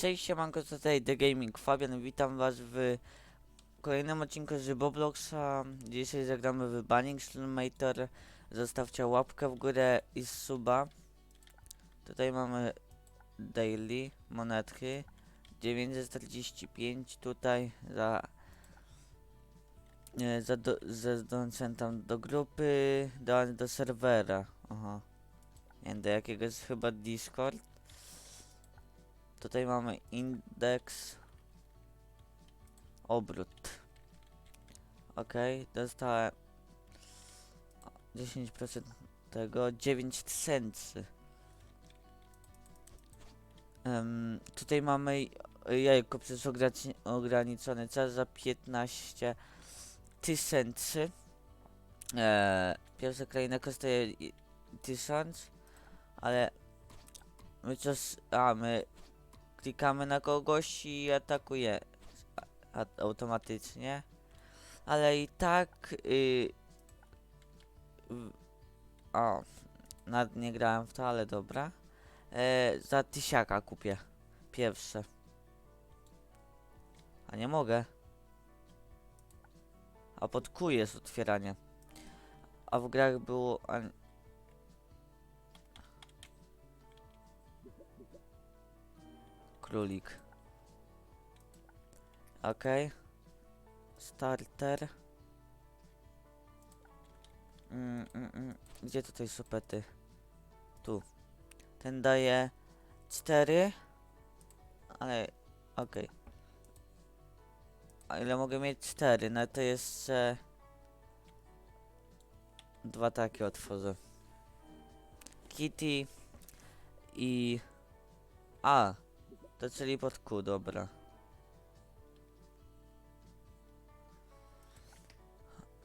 Cześć, siemanko, tutaj The Gaming Fabian, witam was w kolejnym odcinku z Robloxa. Dzisiaj zagramy w Banning Simulator. Zostawcie łapkę w górę i suba. Tutaj mamy daily, monetki. 945 tutaj za nie, za do, za dołączenie tam do grupy, do, do serwera. Aha. Nie do jakiegoś chyba Discord. Tutaj mamy indeks obrót. Ok, dostałem 10% tego 9000. Um, tutaj mamy jajko przez ograniczony czas za 15 tysięcy. Eee, pierwsza kraina kosztuje i- 1000, ale my coś, a my klikamy na kogoś i atakuje a, automatycznie. Ale i tak. Y, w- o, nad nie grałem w to, ale dobra. E, za tysiaka kupię. Pierwsze. A nie mogę. A pod Q jest otwieranie. A w grach było. A, królik. Okej. Starter. Mm, mm, mm. Gdzie tutaj supety? Tu. Ten daje 4. Ale okej. A ile mogę mieć? 4. No to jeszcze dwa takie otworzę. Kitty i A. To czyli pod Q, dobra.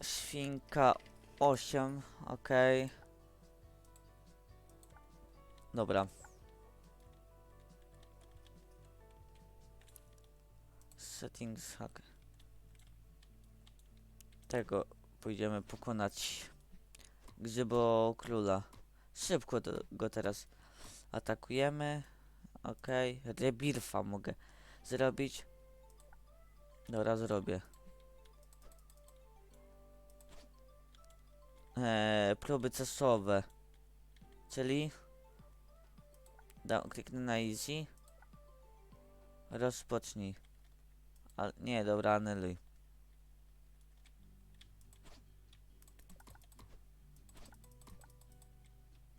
Świnka 8, okej. Dobra. Settings hack. Tego pójdziemy pokonać. Grzybo króla. Szybko go teraz atakujemy. Okej, okay. rebirfa mogę zrobić. Dobra, zrobię. Eee, próby czasowe. Czyli da, kliknę na easy. Rozpocznij. Nie, dobra, anuluj.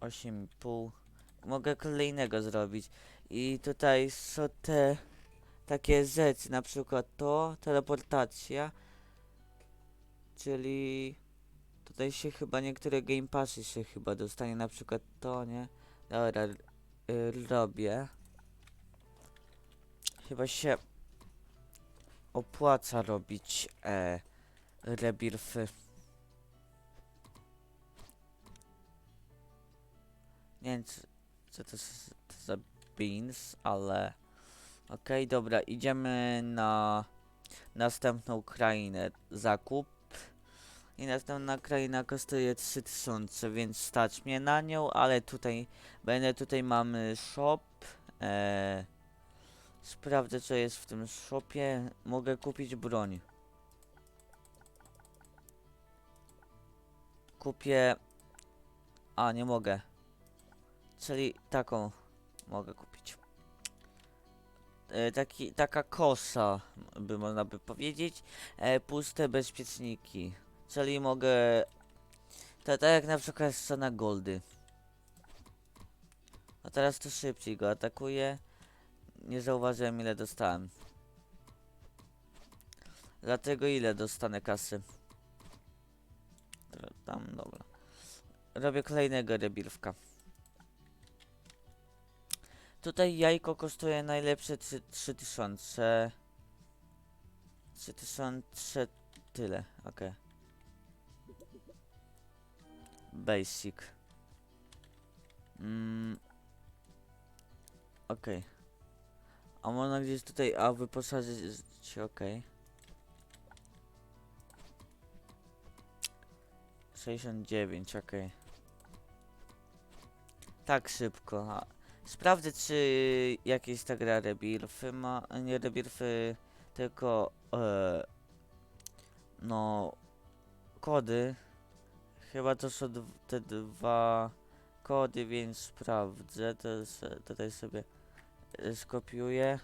Osiem pół. Mogę kolejnego zrobić. I tutaj są te takie rzeczy, na przykład to, teleportacja. Czyli tutaj się chyba niektóre game passy się chyba dostanie, na przykład to, nie? Dobra, y, robię. Chyba się opłaca robić e, rebirfy. Nie wiem, co, co to, to za beans, ale... Okej, dobra, idziemy na następną krainę. Zakup. I następna kraina kosztuje 3000, więc stać mnie na nią, ale tutaj będę tutaj mamy shop. E, sprawdzę co jest w tym shopie. Mogę kupić broń. Kupię. A nie mogę. Czyli taką mogę kupić. E, taki, taka kosa, by można by powiedzieć. E, puste bezpieczniki. Czyli mogę... Tak jak na przykład scena Goldy. A teraz to szybciej go atakuję. Nie zauważyłem ile dostałem. Dlatego ile dostanę kasy. Tam, dobra. Robię kolejnego rebirwka. Tutaj jajko kosztuje najlepsze trzy- 3000. 3000 tyle, okej. Basic. Mm. Okej. A można gdzieś tutaj, a wyposażyć, okej. 69, okej. Tak szybko. A Sprawdzę, czy jakieś ta gra rebirfy ma, nie rebirfy, tylko e, no kody. Chyba to są te dwa kody, więc sprawdzę. To tutaj sobie e, skopiuję.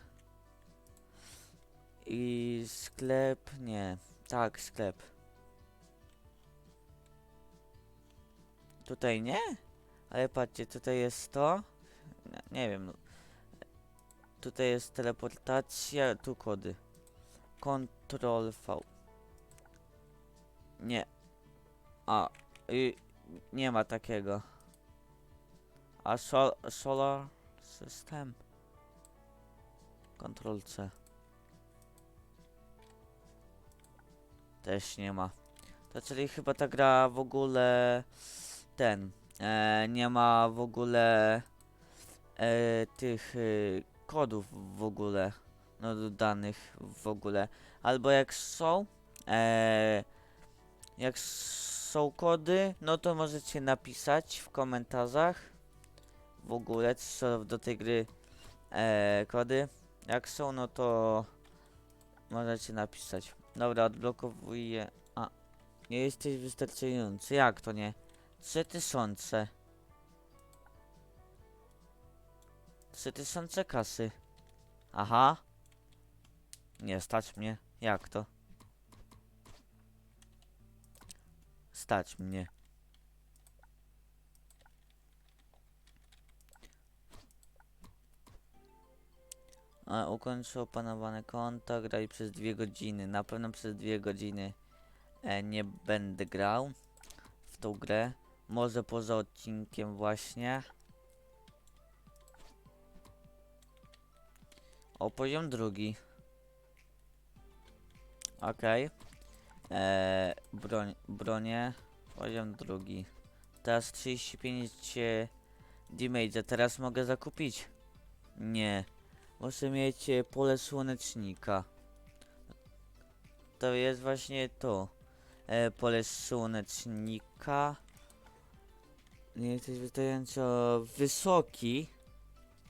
I sklep, nie, tak, sklep. Tutaj nie? Ale patrzcie, tutaj jest to. Nie, wiem. no. Tutaj jest teleportacja, tu kody. Ctrl V. Nie. A, y, nie ma takiego. A sol, Solar System. Ctrl C. Też nie ma. To czyli chyba ta gra w ogóle ten e, nie ma w ogóle e, tych e, kodów w ogóle no dodanych w ogóle. Albo jak są e, jak są kody no to możecie napisać w komentarzach w ogóle są do tej gry e, kody. Jak są no to możecie napisać. Dobra odblokowuję. A nie jesteś wystarczający. Jak to nie? 3000 3000 kasy Aha Nie stać mnie Jak to? Stać mnie A ukończę opanowane konto, graj przez dwie godziny. Na pewno przez dwie godziny e, nie będę grał w tą grę. Może poza odcinkiem właśnie. O, poziom drugi. Okej. Eee, broń, bronie. Poziom drugi. Teraz 35 e, damage'a. Teraz mogę zakupić? Nie. Muszę mieć pole słonecznika. To jest właśnie to. E, pole słonecznika. Nie jesteś wystarczająco wysoki,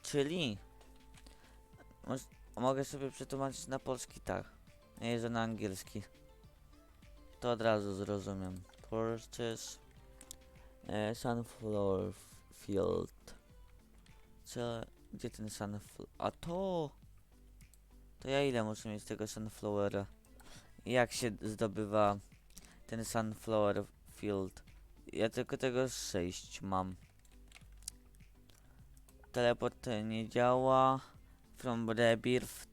czyli Moż- mogę sobie przetłumaczyć na polski tak, nie że na angielski. To od razu zrozumiem. Purchase e, sunflower field. Co? Gdzie ten sunflower? A to! To ja ile muszę mieć tego sunflowera? Jak się zdobywa ten sunflower field? Ja tylko tego 6 mam. Teleport nie działa. From Rebirth.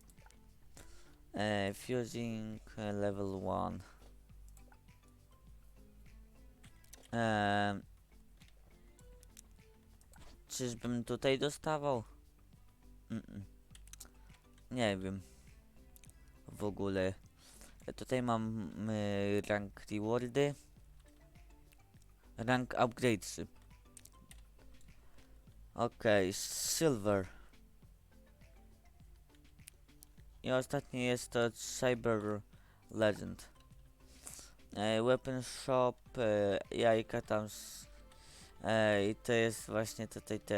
Uh, fusing uh, level 1. Ehm, czyżbym tutaj dostawał? Mm-mm. Nie wiem. W ogóle. E, Tutaj mam y, rank rewardy. Rank upgrades. Okej, silver. I ostatni jest to Cyber Legend. E, weapon Shop, e, jajka tam. s- E, I to jest właśnie tutaj te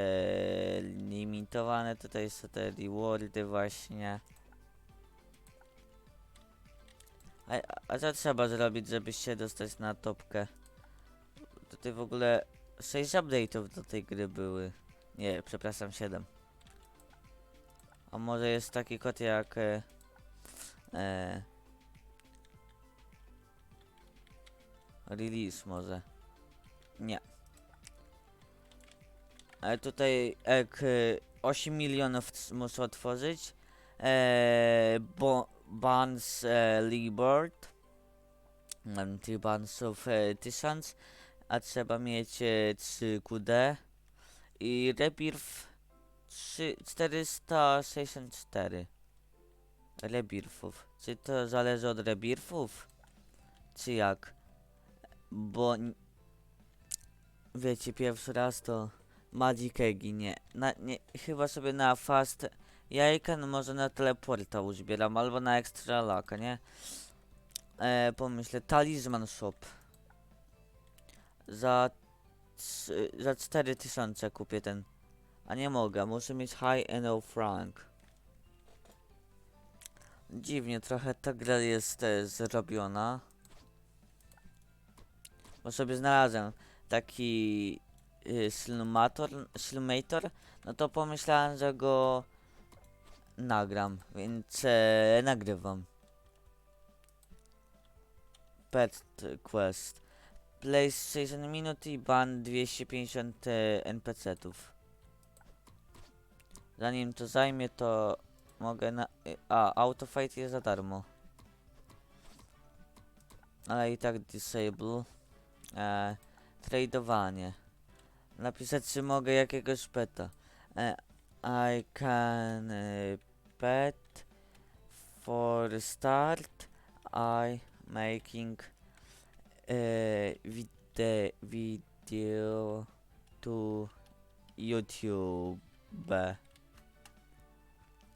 limitowane, tutaj są te rewardy właśnie. A- a co trzeba zrobić, żeby się dostać na topkę? Tutaj w ogóle 6 update'ów do tej gry były. Nie, przepraszam, 7. A może jest taki kod jak e, e, release może. Nie. Ale tutaj jak e, 8 milionów c- muszę otworzyć. E, bo Bans e, Libert. Mam tych bansów e, 1000. A trzeba mieć e, 3 QD. I Rebirth trzy- 464 rebirfów. Czy to zależy od rebirfów? Czy jak? Bo wiecie, pierwszy raz to Magic Eggi, nie. Na, nie. Chyba sobie na fast jajka, no może na teleporta uzbieram, albo na extra laka, nie? E, pomyślę, talizman shop. Za, za 4000 kupię ten A nie mogę, muszę mieć high and low frank. Dziwnie, trochę ta gra jest e, zrobiona. Bo sobie znalazłem taki y, Slmator, Slmator, no to pomyślałem, że go nagram, więc e, nagrywam. Pet Quest. PlayStation minut i ban 250 e, NPC-ów. Zanim to zajmie, to mogę na... A, autofight jest za darmo. Ale i tak disable. E, tradowanie. Napisać, czy mogę jakiegoś peta. E, I can e, pet for start. I making e, vide video to YouTube.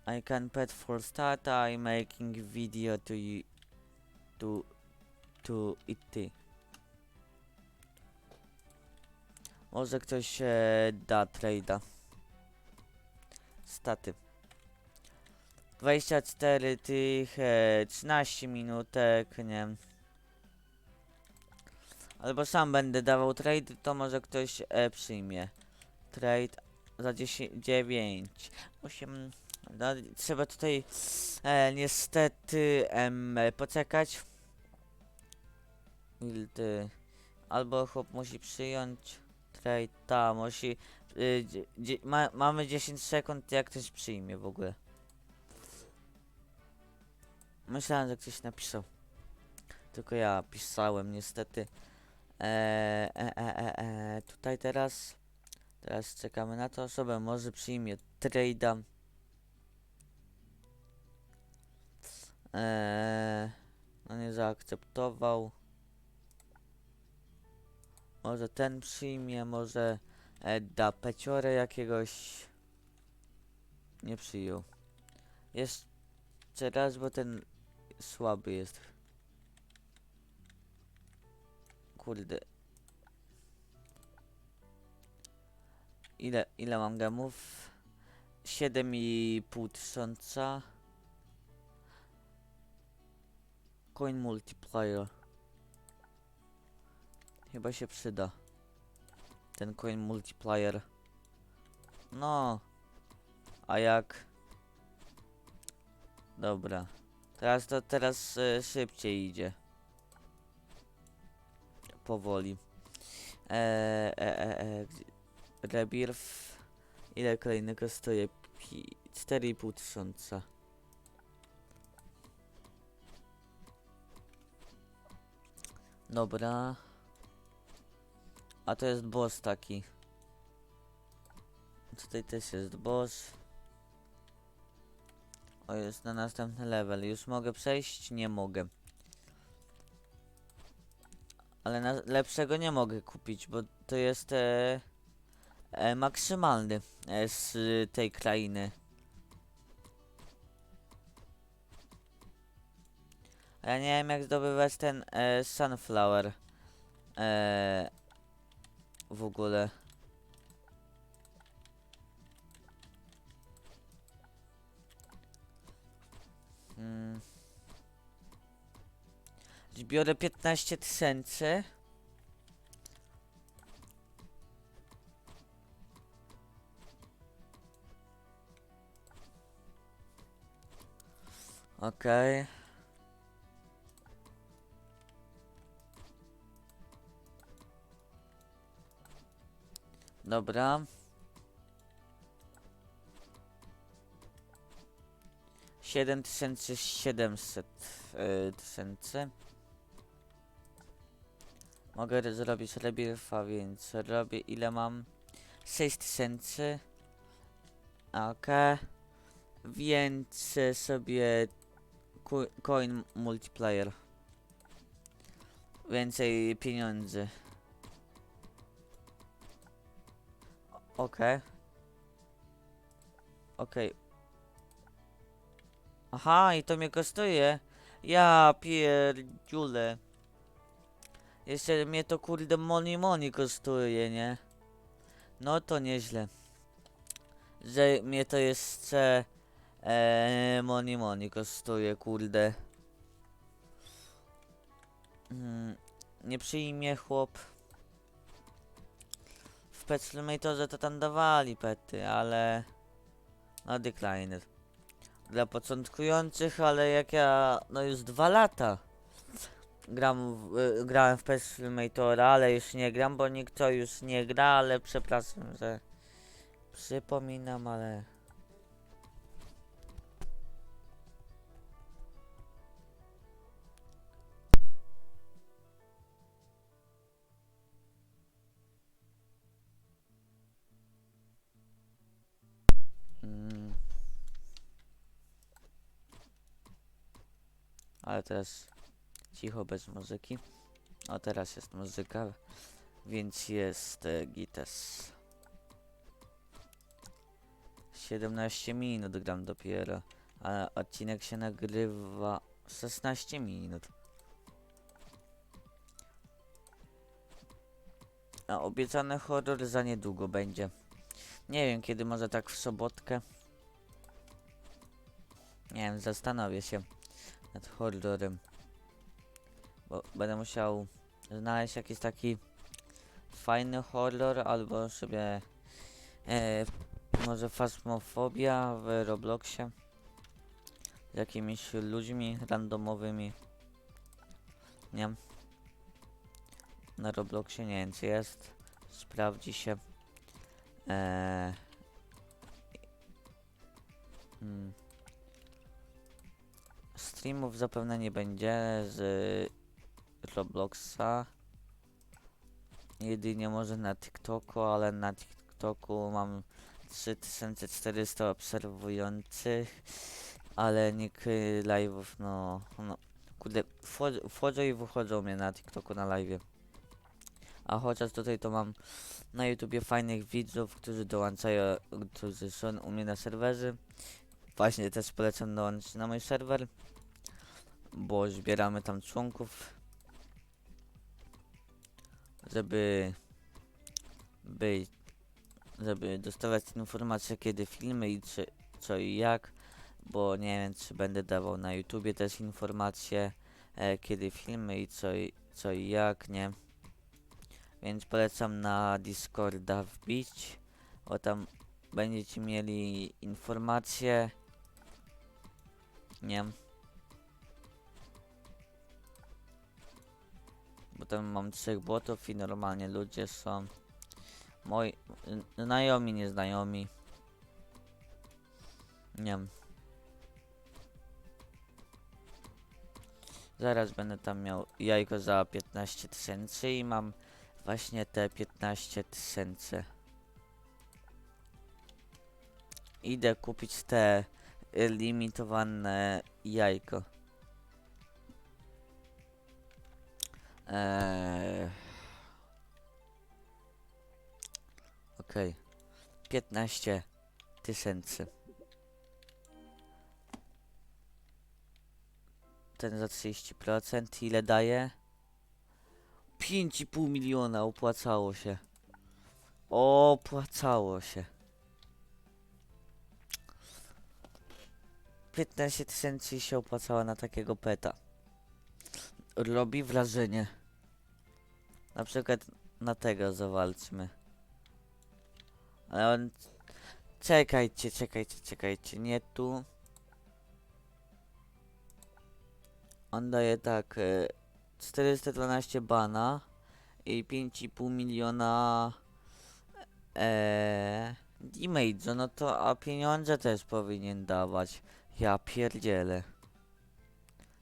I can pet for start. I making video to you to to it. Może ktoś e, da trade'a. Staty. 24 tych, e, 13 minutek, nie. Albo sam będę dawał trade, to może ktoś e, przyjmie. Trade za 10, 9, 8. No, trzeba tutaj e, niestety em, e, poczekać. Albo chłop musi przyjąć trade, ta musi. Y, dzie- ma, mamy 10 sekund, jak ktoś przyjmie w ogóle. Myślałem, że ktoś napisał. Tylko ja pisałem, niestety. Eee, e, e, e, e, tutaj teraz. Teraz czekamy na tę osobę. Może przyjmie trade'a. Eee, no nie zaakceptował. Może ten przyjmie, może e, da peciorę jakiegoś. Nie przyjął. Jeszcze raz, bo ten słaby jest. Kurde. Ile, ile mam gemów? 7,5 tysiąca. Coin multiplier. Chyba się przyda. Ten coin multiplier. No. A jak? Dobra. Teraz to teraz e, szybciej idzie. Powoli. Eee, e, e, e, gdzie- Rebirth. Ile kolejny kosztuje? Pi- 4,5 tysiąca. Dobra. A to jest boss taki. Tutaj też jest boss. O, jest na następny level. Już mogę przejść? Nie mogę. Ale lepszego nie mogę kupić, bo to jest e, e, maksymalny e, z tej krainy. Ja nie wiem jak zdobywać ten e, sunflower. E, w ogóle. Hmm. Zbiorę 15 tysięcy. Okej. Dobra. Siedem tysięcy siedemset e, tysięcy. Mogę zrobić rebirfa, więc robię ile mam? 6 tysięcy. Okej. Więc e, sobie coin multiplier. Więcej pieniędzy. Okej. Okej. Aha, i to mnie kosztuje. Ja pierdziule. Jeszcze mnie to kurde money money kosztuje, nie? No to nieźle. że mnie to jeszcze e, money money kosztuje, kurde. Mm, nie przyjmie chłop. W Pet Simulatorze to tam dawali pety, ale no decliner. Dla początkujących, ale jak ja no już dwa lata gram w, y, grałem w Pet Simulatora, ale już nie gram, bo nikt to już nie gra, ale przepraszam, że przypominam, ale Ale teraz cicho bez muzyki. O teraz jest muzyka, więc jest e, gites. 17 minut gram dopiero, a odcinek się nagrywa 16 minut. A obiecany horror za niedługo będzie. Nie wiem kiedy, może tak w sobotkę. Nie wiem, zastanowię się nad horrorem. Bo będę musiał znaleźć jakiś taki fajny horror albo sobie e, może fasmofobia w Robloxie z jakimiś ludźmi randomowymi. Nie. Na Robloxie nie wiem jest. Sprawdzi się. Eee, mm. Streamów zapewne nie będzie z Robloxa. Jedynie może na TikToku, ale na TikToku mam 3400 obserwujących, ale nikt live'ów, no, no, kurde, wchodzą i wychodzą mnie na TikToku na live'ie. A chociaż tutaj to mam na YouTubie fajnych widzów, którzy dołączają, którzy są u mnie na serwerze. Właśnie też polecam dołączyć na mój serwer, bo zbieramy tam członków, żeby być, żeby dostawać informacje kiedy filmy i czy, co i jak, bo nie wiem czy będę dawał na YouTubie też informacje e, kiedy filmy i co, i- co i jak, nie. Więc polecam na Discorda wbić, bo tam będziecie mieli informacje. Nie. Bo tam mam trzech botów i normalnie ludzie są moi znajomi, nieznajomi. Nie wiem. Zaraz będę tam miał jajko za 15 tysięcy i mam właśnie te 15 tysięcy. Idę kupić te limitowane jajko. Eee... Okej. 15 tysięcy. Ten za 30% ile daje? 5,5 miliona opłacało się. Opłacało się. 15 tysięcy się opłacało na takiego peta. Robi wrażenie. Na przykład na tego zawalczmy. Ale on... Czekajcie, czekajcie, czekajcie. Nie tu. On daje tak. E, 412 bana i 5,5 miliona eee, damage, no to a pieniądze też powinien dawać. Ja pierdzielę.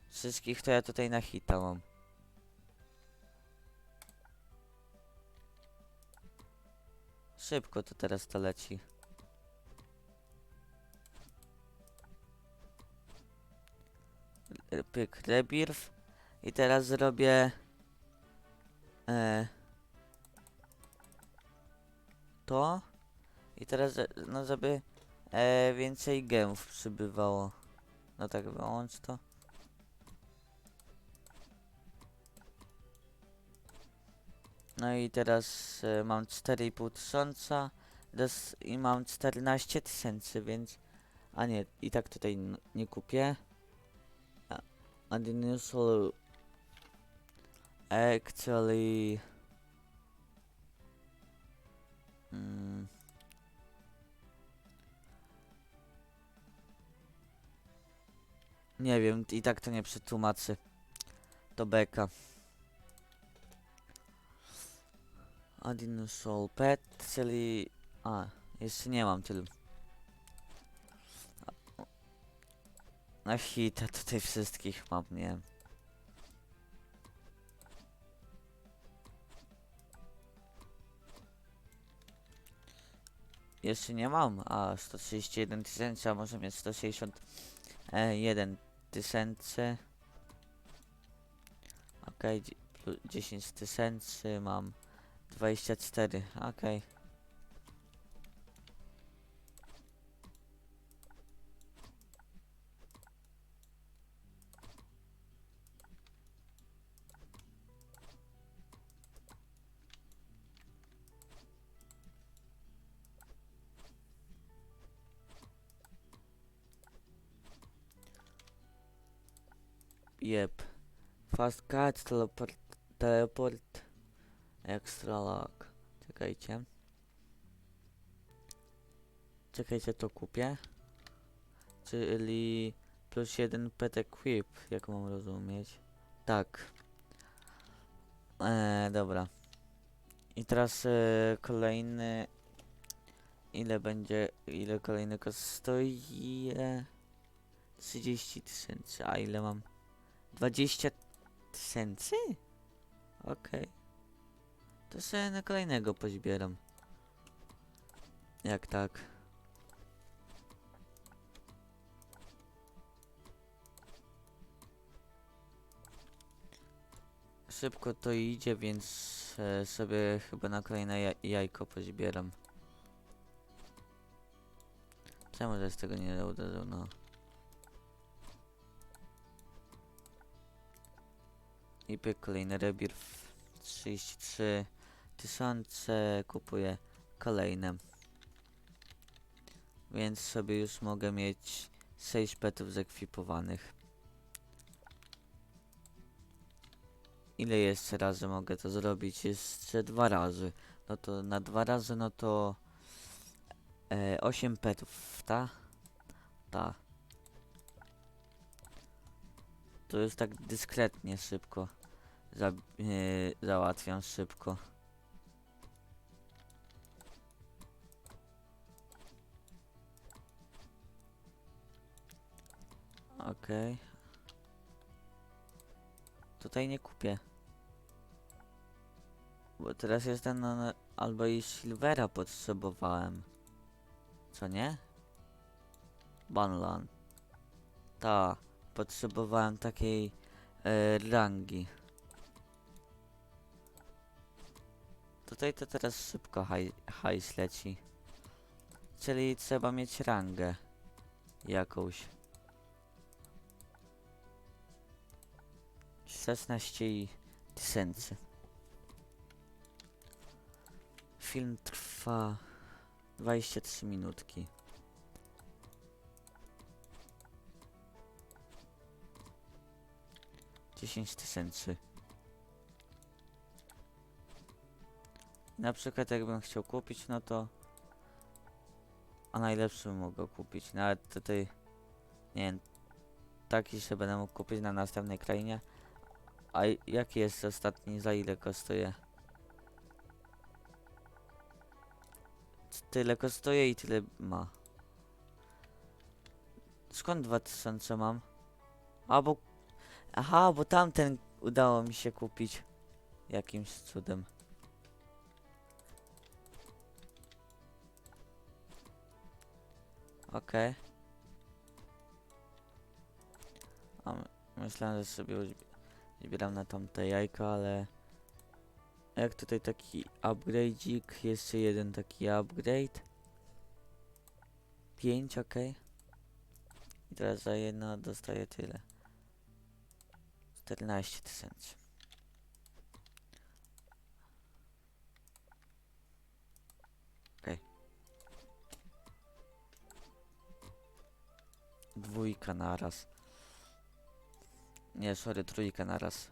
Wszystkich to ja tutaj na hita mam. Szybko to teraz to leci. Pyk, rebirth. I teraz zrobię... E, to. I teraz, e, no żeby e, więcej gemów przybywało. No tak, wyłącz to. No i teraz e, mam 4,5 tysiąca. i mam 14 tysięcy, więc... A nie, i tak tutaj nie kupię. And unusual... Actually... Nie wiem, i tak to nie przetłumaczy. To beka. Unusual pet, czyli... A, jeszcze nie mam tylu. Na hita tutaj wszystkich mam, nie wiem. Jeszcze nie mam, a 131 tysięcy, a może mieć 161 tysięcy. Plu- 10 tysięcy, mam 24, okej. Jep. Fast cut, teleport, teleport, extra lock. Czekajcie. Czekajcie, to kupię. Czyli plus jeden pet equip, jak mam rozumieć. Tak. Eee, dobra. I teraz e, kolejny. Ile będzie, ile kolejny kosztuje? 30 tysięcy, a ile mam? 20 tysięcy? Okej. To sobie na kolejnego pozbieram. Jak tak? Szybko to idzie, więc e, sobie chyba na kolejne jaj jajko pozbieram. Czemu że z tego nie uderzył? No. I pyk, kolejny rebirth. 33 tysiące. Kupuję kolejne. Więc sobie już mogę mieć 6 petów zekwipowanych. Ile jeszcze razy mogę to zrobić? Jeszcze dwa razy. No to na dwa razy, no to e, 8 petów, ta? Ta. To już tak dyskretnie szybko. Za, e, załatwiam szybko. Okej. Tutaj nie kupię. Bo teraz jestem na albo i Silvera potrzebowałem. Co nie? Banlan. Ta, potrzebowałem takiej e, rangi. Tutaj to teraz szybko haj, hajs leci. Czyli trzeba mieć rangę jakąś. 16 i tysięcy. Film trwa 23 minutki. Dziesięć tysięcy. Na przykład jakbym chciał kupić, no to... A najlepszy mogę kupić. Nawet tutaj... Nie wiem... Taki się będę mógł kupić na następnej krainie. A jaki jest ostatni, za ile kosztuje? Tyle kosztuje i tyle ma. Skąd 2000 mam? A bo... Aha, bo tamten udało mi się kupić. Jakimś cudem. Okej. My- myślałem, że sobie zbieram na tamte jajka, ale... Jak tutaj taki upgrade'ik, jeszcze jeden taki upgrade. 5, ok. I teraz za jedno dostaję tyle. 14 tysięcy. Okay. Dwójka naraz. Nie, sorry, trójka naraz.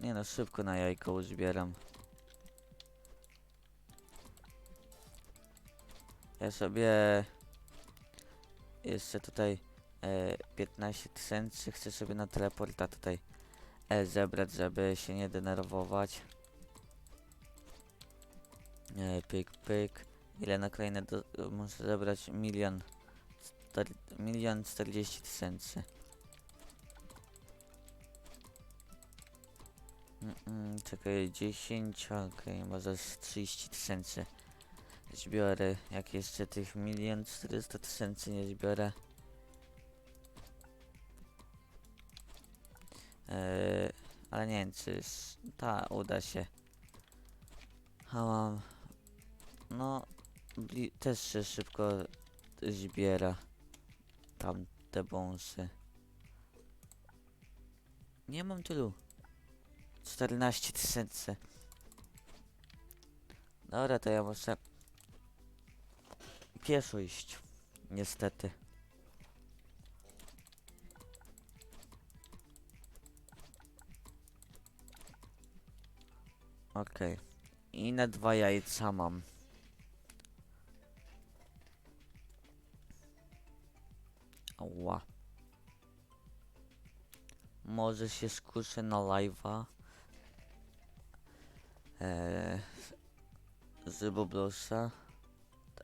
Nie no, szybko na jajko uzbieram. Ja sobie jeszcze tutaj e, 15 tysięcy chcę sobie na teleporta tutaj e, zebrać, żeby się nie denerwować. E, pyk, pyk. Ile na kolejne do, muszę zebrać? Milion. Czter, milion 40 tysięcy. Mm, mm, czekaj, 10, okej, może z 30 tysięcy zbiorę. Jak jeszcze tych milion 400 tysięcy nie zbiorę. Eee, ale nie wiem, czy ta uda się. A mam. No, też się szybko zbiera. Tam te bąsy. Nie mam tylu. 14 tysięcy. Dobra, to ja muszę pieszo iść. Niestety. Okej. I na dwa jajca mam. Ała. Może się skuszę na live'a. Eee, z Boblosa.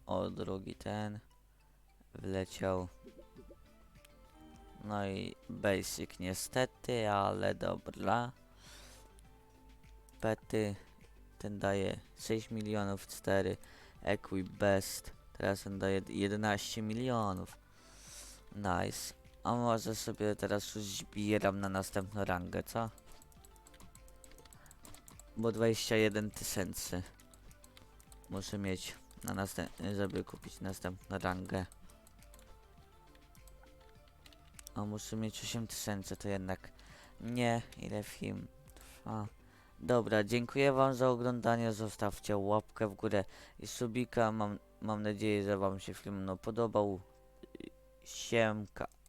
O, drugi ten. Wleciał. No i basic niestety, ale dobra. Pety. Ten daje 6 milionów 4. Equi best. Teraz on daje 11 milionów. Nice. A może sobie teraz już zbieram na następną rangę, co? Bo 21 tysięcy. Muszę mieć na następny, żeby kupić następną rangę. A muszę mieć 8 tysięcy, to jednak nie, ile film trwa. Dobra, dziękuję wam za oglądanie, zostawcie łapkę w górę i subika, mam, mam nadzieję, że wam się film no, podobał. Siemka.